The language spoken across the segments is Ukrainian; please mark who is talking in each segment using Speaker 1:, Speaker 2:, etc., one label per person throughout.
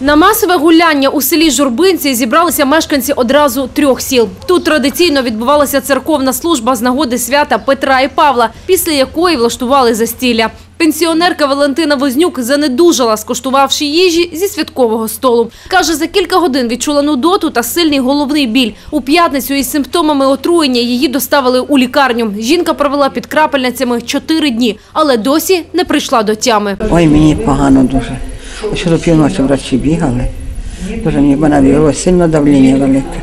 Speaker 1: На масове гуляння у селі Журбинці зібралися мешканці одразу трьох сіл. Тут традиційно відбувалася церковна служба з нагоди свята Петра і Павла, після якої влаштували застілля. Пенсіонерка Валентина Вознюк занедужала, скуштувавши їжі зі святкового столу. Каже, за кілька годин відчула нудоту та сильний головний біль. У п'ятницю із симптомами отруєння її доставили у лікарню. Жінка провела під крапельницями чотири дні, але досі не прийшла до тями.
Speaker 2: Ой, мені погано дуже. Що до півночі врачі бігали. Дуже мені понаділося, сильно давлення велике.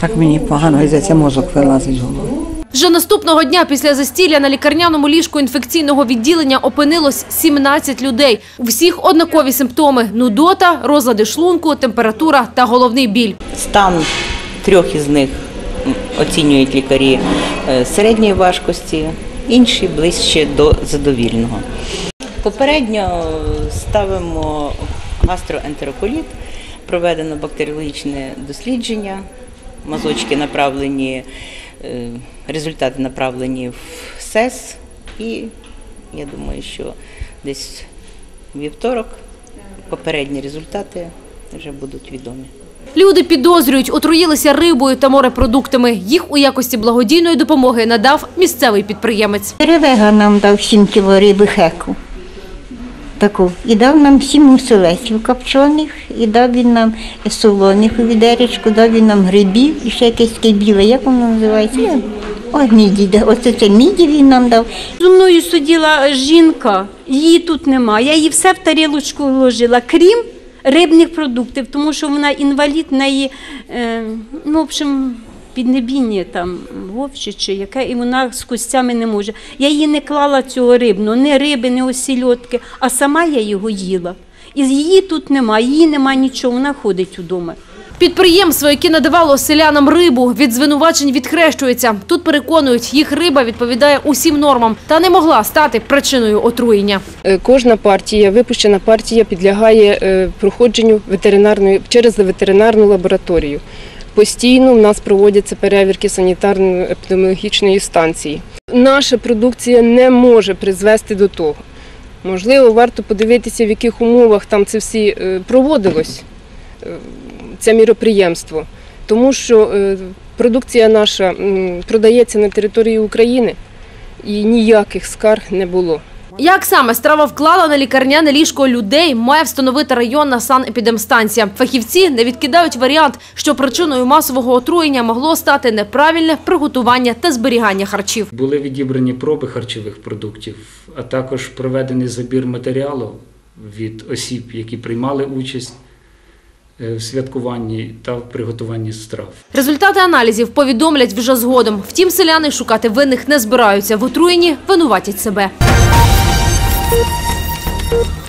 Speaker 2: Так мені погано, і за це мозок вилазить з голови.
Speaker 1: Вже наступного дня після застілля на лікарняному ліжку інфекційного відділення опинилось 17 людей. У всіх однакові симптоми – нудота, розлади шлунку, температура та головний біль.
Speaker 3: Стан трьох із них оцінюють лікарі е, середньої важкості, інші ближче до задовільного. Попередньо ставимо гастроентероколіт, проведено бактеріологічне дослідження, мазочки направлені, е, результати направлені в СЕС і я думаю, що десь вівторок попередні результати вже будуть відомі.
Speaker 1: Люди підозрюють, отруїлися рибою та морепродуктами. Їх у якості благодійної допомоги надав місцевий підприємець.
Speaker 4: Ревега нам дав 7 кіло риби хеку. Таку. І дав нам 7 муселесів копчених, і дав він нам солоних у відеречку, дав він нам грибів і ще якесь таке біле, як воно називається? Ой, міді, оце це міді він нам дав.
Speaker 5: Зі мною сиділа жінка, її тут немає. Я її все в тарілочку вложила, крім рибних продуктів, тому що вона інвалід, неї, е, ну, в общем, піднебіння там вовче чи яке, і вона з костями не може. Я її не клала цього рибного, ні риби, ні осільотки, а сама я його їла. І її тут немає, її немає нічого, вона ходить удома.
Speaker 1: Підприємство, яке надавало селянам рибу, від звинувачень відхрещується. Тут переконують, їх риба відповідає усім нормам та не могла стати причиною отруєння.
Speaker 6: Е, Кожна партія, випущена партія підлягає е, проходженню ветеринарної через ветеринарну лабораторію. Постійно в нас проводяться перевірки санітарно-епідеміологічної станції. Наша продукція не може призвести до того. Можливо, варто подивитися, в яких умовах там це всі е, проводилось, е, це міроприємство. Тому що е, продукція наша продається на території України і ніяких скарг не було.
Speaker 1: Як саме страва вклала на лікарняне ліжко людей, має встановити районна санепідемстанція. Фахівці не відкидають варіант, що причиною масового отруєння могло стати неправильне приготування та зберігання харчів.
Speaker 7: Були відібрані проби харчових продуктів, а також проведений забір матеріалу від осіб, які приймали участь е, в святкуванні та в приготуванні страв.
Speaker 1: Результати аналізів повідомлять вже згодом. Втім, селяни шукати винних не збираються. В отруєнні винуватять себе. thank you